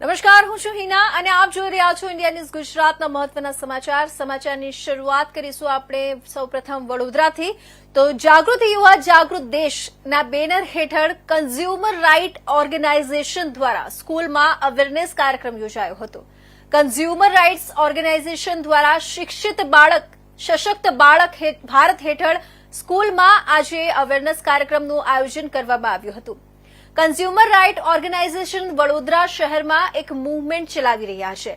નમસ્કાર, હું છું હિના અને આપ જોઈ રહ્યા છો ઇન્ડિયા ન્યૂઝ ગુજરાતના મહત્વના સમાચાર. સમાચારની શરૂઆત કરીશું આપણે સૌપ્રથમ વડોદરાથી. તો જાગૃતિ યુવા, જાગૃત દેશના બેનર હેઠળ કન્ઝ્યુમર રાઇટ ઓર્ગેનાઇઝેશન દ્વારા સ્કૂલમાં અવેરનેસ કાર્યક્રમ યોજાયો હતો. કન્ઝ્યુમર રાઇટ્સ ઓર્ગેનાઇઝેશન દ્વારા શિક્ષિત બાળક, સશક્ત બાળક ભારત હેઠળ સ્કૂલમાં આજે અવેરનેસ કાર્યક્રમનું આયોજન કરવામાં આવ્યું હતું. કન્ઝ્યુમર રાઇટ ઓર્ગેનાઇઝેશન વડોદરા શહેરમાં એક મૂવમેન્ટ ચલાવી રહ્યા છે.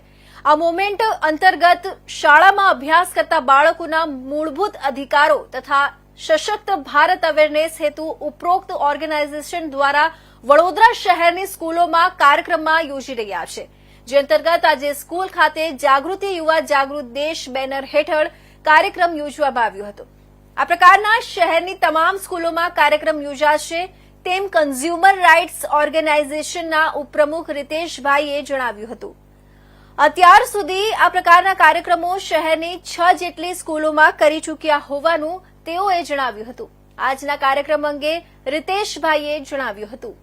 આ મૂવમેન્ટ અંતર્ગત શાળામાં અભ્યાસ કરતા બાળકોના મૂળભૂત અધિકારો તથા સશક્ત ભારત અવેરનેસ હેતુ ઉપરોક્ત ઓર્ગેનાઇઝેશન દ્વારા વડોદરા શહેરની સ્કૂલોમાં કાર્યક્રમમાં યોજી રહ્યા છે. જે અંતર્ગત આજે સ્કૂલ ખાતે જાગૃતિ યુવા જાગૃત દેશ બેનર હેઠળ કાર્યક્રમ યોજવામાં આવ્યો હતો. આ પ્રકારના શહેરની તમામ સ્કૂલોમાં કાર્યક્રમ યોજાશે. તેમ કન્ઝ્યુમર રાઇટ્સ ઓર્ગેનાઇઝેશનના ઉપપ્રમુખ રીતેશભાઈએ જણાવ્યું હતું. અત્યાર સુધી આ પ્રકારના કાર્યક્રમો શહેરની છ જેટલી સ્કૂલોમાં કરી ચૂક્યા હોવાનું તેઓએ જણાવ્યું હતું. આજના કાર્યક્રમ અંગે રીતેશભાઈએ જણાવ્યું હતું.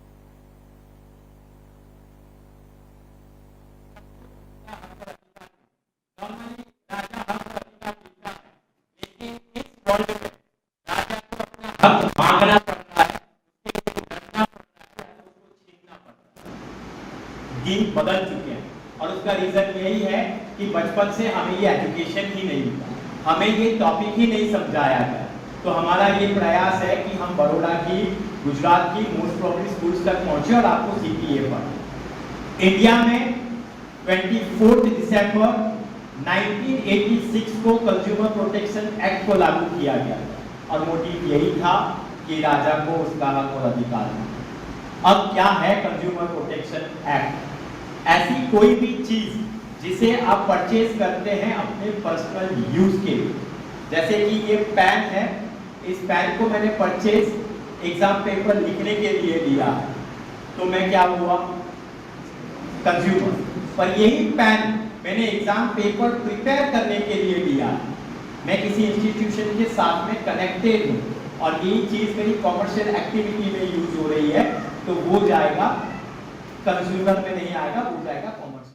दिन बदल चुके हैं। और उसका रीजन यही है कि बचपन से हमें ये एजुकेशन ही नहीं मिला। हमें ये टॉपिक ही नहीं समझाया गया। तो हमारा ये प्रयास है कि हम बड़ोड़ा की, गुजरात की मोस्ट प्रॉब्लम स्कूल्स तक पहुँचे और आपको सीपीए पढ़े इंडिया में 24 दिसंबर 1986 को कंज्यूमर प्रोटेक्शन एक्ट को लागू किया गया। और मोटिव यही था कि राजा को उसका अधिकार अब क्या है कंज्यूमर प्रोटेक्शन एक्ट ऐसी कोई भी चीज़ जिसे आप परचेज करते हैं अपने पर्सनल यूज़ के लिए। जैसे कि ये पेन है, इस पेन को मैंने परचेज एग्ज़ाम पेपर लिखने के लिए लिया। है तो मैं क्या हुआ? कंज्यूमर पर यही पेन मैंने एग्ज़ाम पेपर प्रिपेयर करने के लिए लिया। मैं किसी इंस्टीट्यूशन के साथ में कनेक्टेड हूँ और यही चीज़ मेरी कॉमर्शियल एक्टिविटी में यूज़ हो रही है तो वो जाएगा कंज्यूमर में नहीं आएगा वो जाएगा कॉमर्स